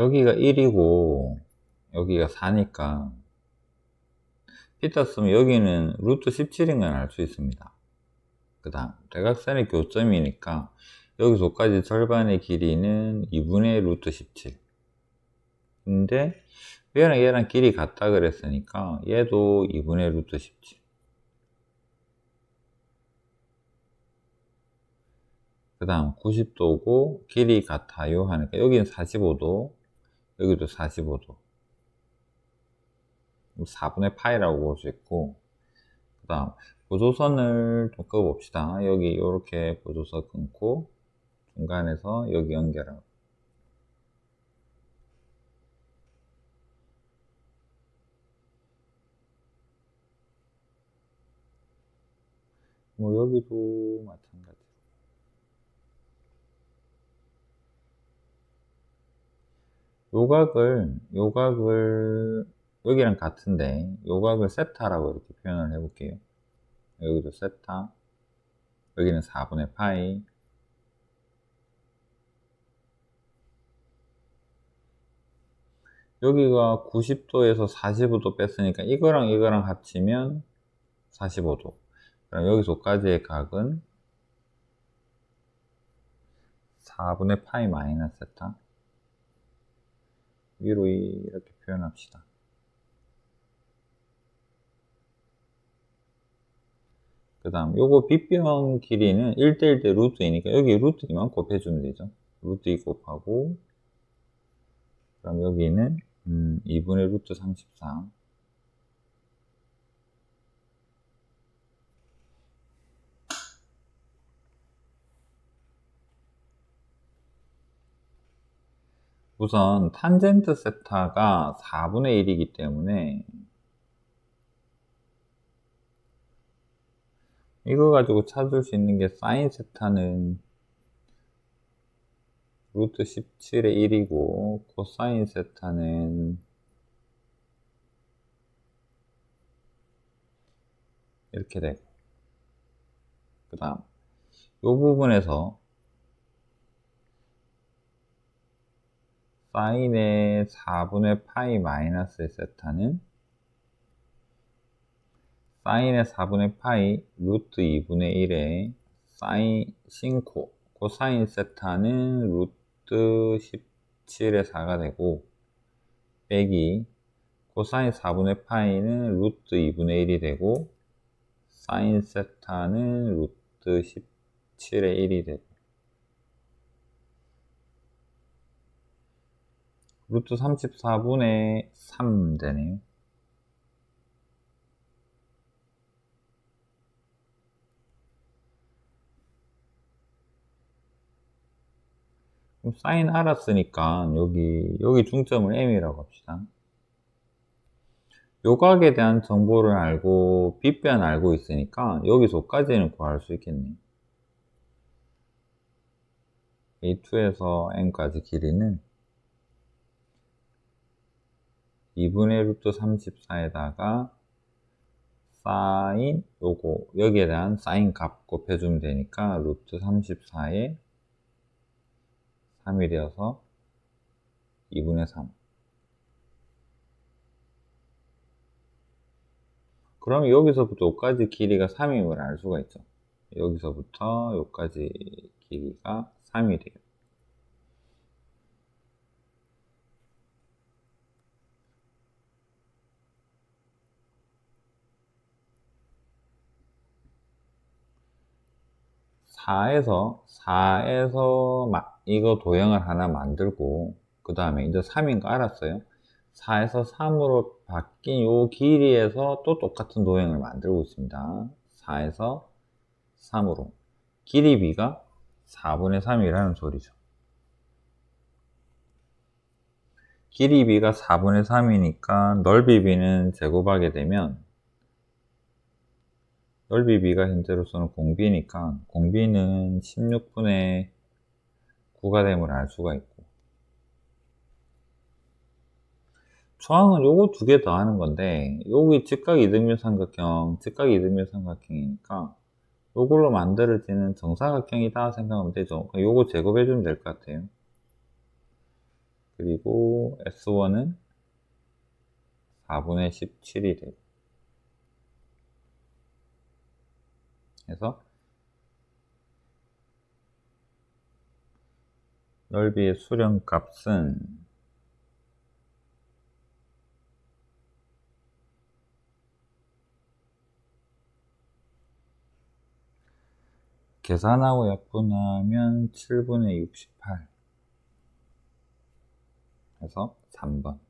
여기가 1이고 여기가 4니까 피타 쓰면 여기는 루트 17인 건알수 있습니다. 그 다음 대각선의 교점이니까 여기서까지 절반의 길이는 2분의 루트 17 근데 얘랑 얘랑 길이 같다 그랬으니까 얘도 2분의 루트 17 그 다음 90도고 길이 같아요 하니까 여기는 45도 여기도 45도. 4분의 파이라고 볼 수 있고 그 다음 보조선을 좀 꺼봅시다. 여기 이렇게 보조선 끊고 중간에서 여기 연결하고. 뭐 여기도 마찬가지 요각을 요각을 여기랑 같은데 요각을 세타라고 이렇게 표현을 해 볼게요. 여기도 세타 여기는 4분의 파이. 여기가 90도에서 45도 뺐으니까 이거랑 이거랑 합치면 45도. 그럼 여기서까지의 각은 4분의 파이 마이너스 세타 위로 이렇게 표현합시다. 그 다음 요거 빗변 길이는 1대1 대 루트이니까 여기 루트 이만 곱해주면 되죠. 루트 2 곱하고 그럼 여기는 음, 2분의 루트 34 우선 탄젠트 세타가 4분의 1이기 때문에 이거 가지고 찾을 수 있는 게 사인 세타는 루트 17의 1이고 코사인 세타는 이렇게 되고 그 다음 이 부분에서 사인의 4분의 파이 마이너스 세타는 사인의 4분의 파이 루트 2분의 1에 사인 신코 코사인 세타는 루트 17의 4가 되고 빼기 코사인 4분의 파이는 루트 2분의 1이 되고 사인 세타는 루트 17의 1이 되고 루트 34분의 3 되네요. 사인 알았으니까 여기 여기 중점을 m이라고 합시다. 요각에 대한 정보를 알고 빗변 알고 있으니까 여기서까지는 구할 수 있겠네요. A2에서 n까지 길이는 2분의 루트 34에다가 사인 요거 여기에 대한 사인 값 곱해주면 되니까 루트 34에 3이 되어서 2분의 3 그럼 여기서부터 여기까지 길이가 3임을 알 수가 있죠. 여기서부터 여기까지 길이가 3이 돼요 4에서 4에서 이거 도형을 하나 만들고 그 다음에 이제 3인 거 알았어요? 4에서 3으로 바뀐 요 길이에서 또 똑같은 도형을 만들고 있습니다. 4에서 3으로. 길이 b가 4분의 3이라는 소리죠. 길이 b가 4분의 3이니까 넓이 b는 제곱하게 되면 넓이 b가 현재로서는 공비니까 공비는 16분의 9가 됨을 알 수가 있고. 초항은 요거 두 개 더 하는 건데 여기 직각 이등변 삼각형 직각 이등변 삼각형이니까 요걸로 만들어지는 정사각형이다 생각하면 되죠. 요거 제곱해 주면 될 것 같아요. 그리고 S1은 4분의 17이 돼요. 그래서 넓이의 수렴값은 계산하고 약분하면 7분의 68 해서 3번